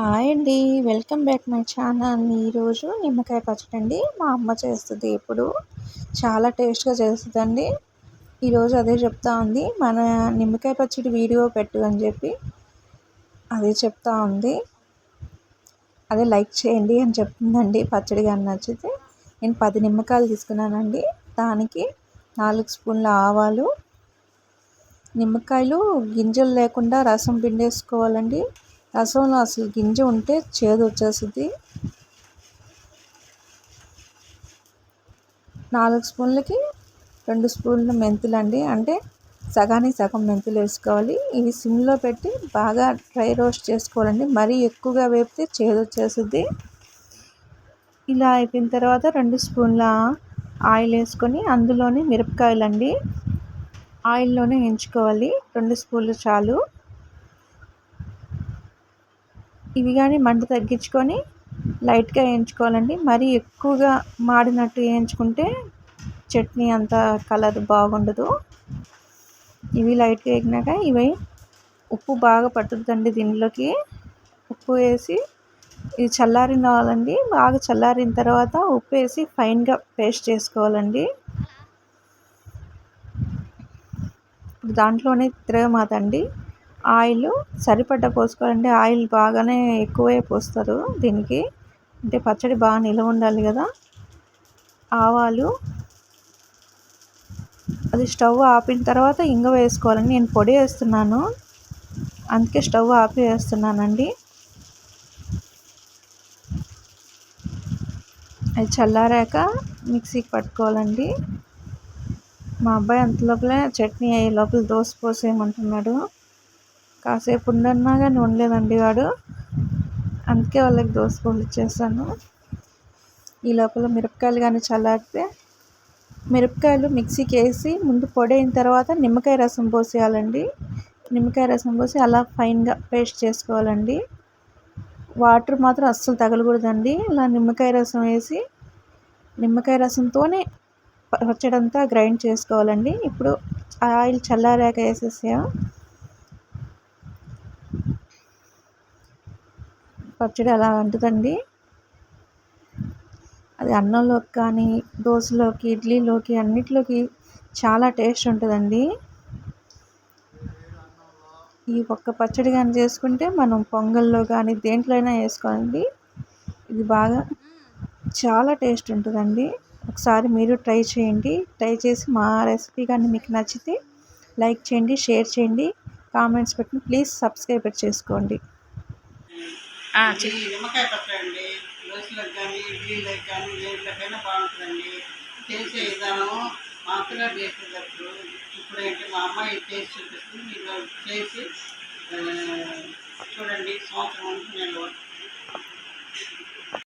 Hi అండి. Welcome back my channel. ఈరోజు నిమ్మకాయ పచ్చడి అండి. మా అమ్మ చేస్తుంది ఇప్పుడు చాలా టేస్ట్గా చేస్తుందండి. ఈరోజు అదే చెప్తా ఉంది. మన నిమ్మకాయ పచ్చడి వీడియో పెట్టు అని చెప్పి అదే చెప్తా ఉంది. అదే లైక్ చేయండి అని చెప్తుందండి. పచ్చడి కానీ నచ్చితే నేను పది నిమ్మకాయలు తీసుకున్నానండి. దానికి నాలుగు స్పూన్ల ఆవాలు నిమ్మకాయలు గింజలు లేకుండా రసం పిండేసుకోవాలండి. రసంలో అసలు గింజ ఉంటే చేదు వచ్చేస్తుంది. నాలుగు స్పూన్లకి రెండు స్పూన్ల మెంతులు అండి. అంటే సగానికి సగం మెంతులు వేసుకోవాలి. ఇవి సిమ్లో పెట్టి బాగా డ్రై రోస్ట్ చేసుకోవాలండి. మరీ ఎక్కువగా వేపితే చేదు వచ్చేస్తుంది. ఇలా అయిపోయిన తర్వాత రెండు స్పూన్ల ఆయిల్ వేసుకొని అందులోనే మిరపకాయలు అండి ఆయిల్లోనే ఎంచుకోవాలి రెండు స్పూన్లు చాలు. ఇవి కానీ మంట తగ్గించుకొని లైట్గా వేయించుకోవాలండి. మరీ ఎక్కువగా మాడినట్టు వేయించుకుంటే చట్నీ అంత కలర్ బాగుండదు. ఇవి లైట్గా వేగినాక ఇవి ఉప్పు బాగా పట్టుద్దండి దీనిలోకి ఉప్పు వేసి ఇది చల్లారిన వాళ్ళండి. బాగా చల్లారిన తర్వాత ఉప్పు వేసి ఫైన్గా పేస్ట్ చేసుకోవాలండి. దాంట్లోనే తిరగమాదండి ఆయిల్ సరిపడ్డ పోసుకోవాలంటే ఆయిల్ బాగానే ఎక్కువే పోస్తారు దీనికి. అంటే పచ్చడి బాగా నిల్వ ఉండాలి కదా. ఆవాలు. అది స్టవ్ ఆపిన తర్వాత ఇంగ వేసుకోవాలండి నేను పొడి వేస్తున్నాను. అందుకే స్టవ్ ఆపి వేస్తున్నానండి. అది చల్లారాక మిక్సీకి పట్టుకోవాలండి. మా అబ్బాయి అంతలోపలే చట్నీ అయ్యే లోపల దోశ పోసేయమంటున్నాడు. కాసేపు ఉండన్నా కానీ ఉండలేదండి వాడు. అందుకే వాళ్ళకి దోశ పోసిచ్చేసాను ఈ లోపల మిరపకాయలు కానీ చల్లారితే మిరపకాయలు మిక్సీకి వేసి ముందు పొడి అయిన తర్వాత నిమ్మకాయ రసం పోసేయాలండి. నిమ్మకాయ రసం పోసి అలా ఫైన్గా పేస్ట్ చేసుకోవాలండి. వాటర్ మాత్రం అస్సలు తగలకూడదండి. ఇలా నిమ్మకాయ రసం వేసి నిమ్మకాయ రసంతోనే పచ్చడంతా గ్రైండ్ చేసుకోవాలండి. ఇప్పుడు ఆయిల్ చల్లారాక వేసేసాము పచ్చడి అలా వండుతండి. అది అన్నంలోకి కానీ దోశలోకి ఇడ్లీలోకి అన్నిటిలోకి చాలా టేస్ట్ ఉంటుందండి. ఈ ఒక్క పచ్చడి కానీ చేసుకుంటే మనం పొంగల్లో కానీ దేంట్లో అయినా వేసుకోండి ఇది బాగా చాలా టేస్ట్ ఉంటుందండి. ఒకసారి మీరు ట్రై చేయండి. ట్రై చేసి మా రెసిపీ కానీ మీకు నచ్చితే లైక్ చేయండి షేర్ చేయండి. కామెంట్స్ పెట్టి ప్లీజ్ సబ్స్క్రైబ్ చేసుకోండి. నిమ్మకాయ పచ్చడి దోశలకు కానీ ఇడ్లీలకు కానీ దేంట్లోకైనా బాగుంటుందండి. చేసే విధానం మాత్రమే చేసేటప్పుడు ఇప్పుడు ఏంటి మా అమ్మాయి చేసి చూపిస్తుంది మీరు చేసి చూడండి సంవత్సరం ఉంటుంది నేను